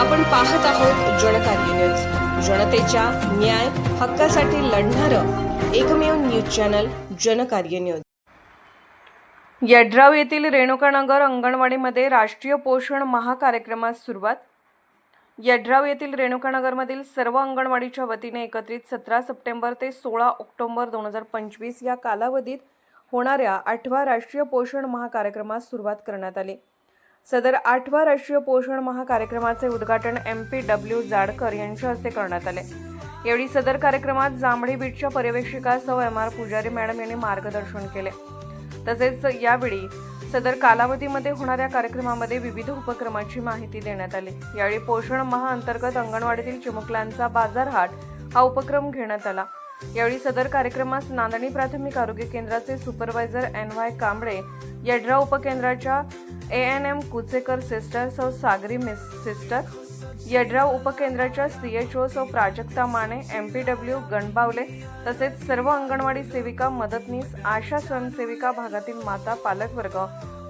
आपण पाहत आहोत जनकार्य न्यूज. जनतेच्या न्याय हक्कासाठी लढणारं एकमेव news channel Janakarya news. Yadrav येथील रेणुकानगर अंगणवाडीमध्ये राष्ट्रीय पोषण महाकार्यक्रमास सुरुवात. यड्राव येथील रेणुकानगरमधील सर्व अंगणवाडीच्या वतीने एकत्रित सतरा सप्टेंबर ते सोळा ऑक्टोबर दोन हजार पंचवीस या कालावधीत होणाऱ्या आठवा राष्ट्रीय पोषण महाकार्यक्रमास सुरुवात करण्यात आली. सदर आठवा राष्ट्रीय पोषण महाकार्यक्रमाचे उद्घाटन एम पी डब्ल्यू जाडकर यांच्या हस्ते करण्यात आले. यावेळी सदर कार्यक्रमात जांभळी बीटच्या पर्यवेक्षिका सौ एम आर पुजारी मॅडम यांनी मार्गदर्शन केले. तसेच यावेळी सदर कालावधीमध्ये होणाऱ्या कार्यक्रमामध्ये विविध उपक्रमाची माहिती देण्यात आली. यावेळी पोषण महाअंतर्गत अंगणवाडीतील चिमुकल्यांचा बाजारहाट हा उपक्रम घेण्यात आला. यावेळी सदर कार्यक्रमास नांदणी प्राथमिक आरोग्य केंद्राचे supervisor N Y Kamble Yadra उपकेंद्राच्या A N M Kuchekar sister सौ सागरी मिस सिस्टर यड्राव उपकेंद्राच्या सी एच ओ सौ Prajakta Mane M P W Ganbawale तसेच सर्व अंगणवाडी सेविका मदतनीस आशा स्वयंसेविका भागातील माता पालकवर्ग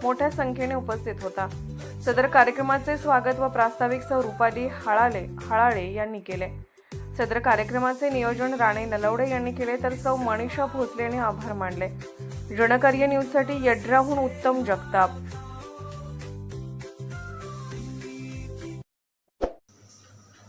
मोठ्या संख्येने उपस्थित होता. सदर कार्यक्रमाचे स्वागत व प्रास्ताविक सौ रुपाली हाळाले हाळाळे यांनी केले. सदर कार्यक्रमाचे नियोजन राणे नलवडे यांनी केले तर सौ मनीषा भोसले यांनी आभार मानले. जनकार्य न्यूजसाठी यड्राहून उत्तम जगताप.